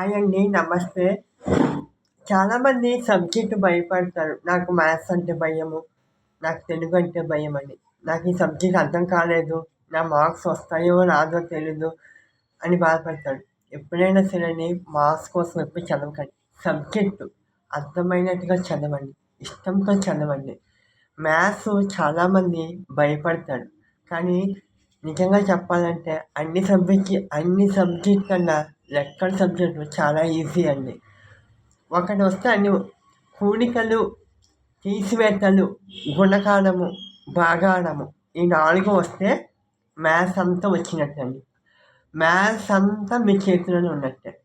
Hi అండి నమస్తే. చాలామంది సబ్జెక్ట్ భయపడతారు. నాకు మ్యాథ్స్ అంటే భయము నాకు తెలుగు అంటే భయం అని నాకు ఈ సబ్జెక్ట్ అర్థం కాలేదు నా మార్క్స్ వస్తాయో రాదో తెలీదు అని బాధపడతాడు ఎప్పుడైనా సరే మార్క్స్ కోసం ఎప్పుడు చదవకండి. సబ్జెక్టు అర్థమైనట్టుగా చదవండి ఇష్టంతో చదవండి. మ్యాథ్స్ చాలామంది భయపడతాడు కానీ నిజంగా చెప్పాలంటే అన్ని సబ్జెక్ట్ అన్ని సబ్జెక్ట్ కన్నా లెక్కల సబ్జెక్టు చాలా ఈజీ అండి. ఒకటి వస్తే అన్ని కూడికలు తీసివేతలు గుణకారము భాగాడము ఈ నాలుగు వస్తే మ్యాథ్స్ అంతా వచ్చినట్టు అండి. మ్యాథ్స్ అంతా మీ చేతిలోనే ఉన్నట్టే.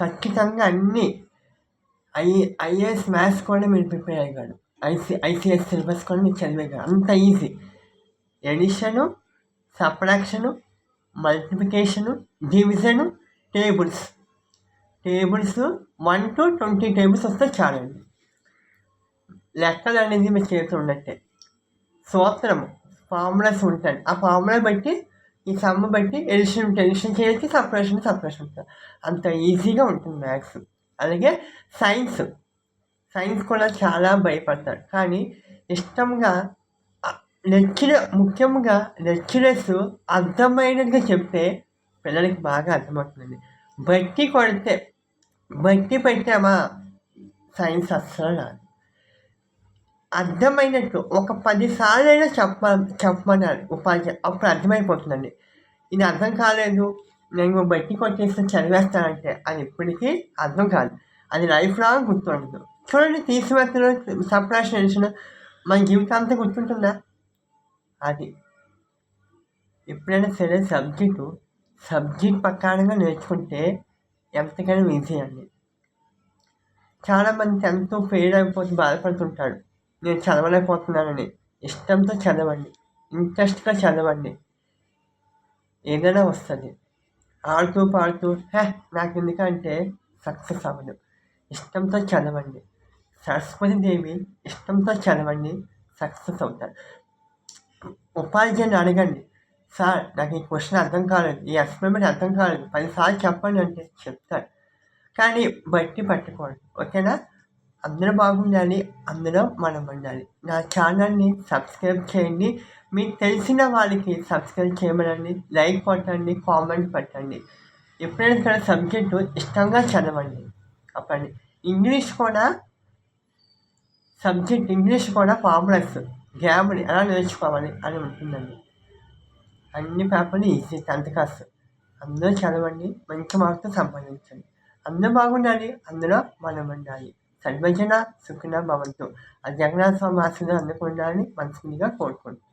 ఖచ్చితంగా అన్నీ ఐ ఐఏఎస్ మ్యాథ్స్ కూడా మీరు ప్రిపేర్ అయ్యాడు ఐసి ఐసిఎస్ సిలబస్ కూడా మీరు చదివేయగలరు. అంత easy. Addition subtraction multiplication division tables. Tables one to twenty tables వస్తే చాలండి. లెక్కలు అనేది మీ చేతిలో ఉన్నట్టే సూత్రము ఫార్ములాస్ ఉంటాయి. ఆ ఫార్ములా బట్టి ఈ సమ్మ బట్టి ఎడిషన్ ఉంటుంది ఎడిషన్ చేయొచ్చు సపరేషన్ సపరేషన్ ఉంటుంది అంత ఈజీగా ఉంటుంది మ్యాథ్స్. అలాగే సైన్స్. సైన్స్ కూడా చాలా భయపడతారు. కానీ ఇష్టంగా లెక్చరర్ ముఖ్యంగా లెక్చరర్స్ అర్థమైనట్టుగా చెప్తే పిల్లలకి బాగా అర్థమవుతుంది బట్టి కొడితే బట్టి పెట్టామా సైన్స్ అస్సలు రాదు. అర్థమైనట్టు ఒక పదిసార్లు అయినా చెప్ప చెప్పమన్నారు ఉపాధ్యాయ అప్పుడు అర్థమైపోతుందండి. ఇది అర్థం కాలేదు నేను బట్టి కొట్టేస్తే చదివేస్తానంటే అది ఇప్పటికీ అర్థం కాదు. అది లైఫ్ లాంగ్ గుర్తుండదు. చూడండి తీసివేస్తున్న సప్రాషన్ మన జీవితాంతం గుర్తుంటుందా? అది. ఎప్పుడైనా సరే సబ్జెక్టు సబ్జెక్ట్ ప్రకారంగా నేర్చుకుంటే ఎంతకైనా ఈజీ అండి. చాలామంది ఎంతో ఫెయిల్ అయిపోతే బాధపడుతుంటాడు నేను చదవలేకపోతున్నానని. ఇష్టంతో చదవండి. ఇంట్రెస్ట్గా చదవండి. ఏదైనా వస్తుంది. ఆడుతూ పాడుతూ హే నాకు ఎందుకంటే సక్సెస్ అవ్వదు. ఇష్టంతో చదవండి. సరస్వతి దేవి ఇష్టంతో చదవండి. సక్సెస్ అవుతారు. ఉపాధ్యాయుని అడగండి. సార్ నాకు ఈ క్వశ్చన్ అర్థం కాలేదు. ఈ ఎక్స్పెరిమెంట్ అర్థం కాలేదు. పదిసార్లు చెప్పండి అంటే చెప్తాడు కానీ బట్టి పట్టుకోండి. ఓకేనా? అందరూ బాగుండాలి. అందులో మనం ఉండాలి. నా ఛానల్ని సబ్స్క్రైబ్ చేయండి. మీకు తెలిసిన వాళ్ళకి సబ్స్క్రైబ్ చేయమనండి. లైక్ కొట్టండి. కామెంట్ పెట్టండి. ఎప్పుడైనా సరే సబ్జెక్టు ఇష్టంగా చదవండి. అప్పండి ఇంగ్లీష్ కూడా సబ్జెక్ట్ ఇంగ్లీష్ కూడా ఫార్ములస్. గ్యామ్ని ఎలా నేర్చుకోవాలి అని ఉంటుందండి. అన్ని పేపర్లు ఈజీ టెన్త్ క్లాస్. అందరూ చదవండి మంచి మార్కులు సంపాదించండి. అందరూ బాగుండాలి అందులో మనం ఉండాలి సద్భజన సుఖిన భవంతు. ఆ జగన్నాథ స్వామి ఆశలు అందుకుండాలని మనస్ఫూర్తిగా కోరుకుంటున్నాను.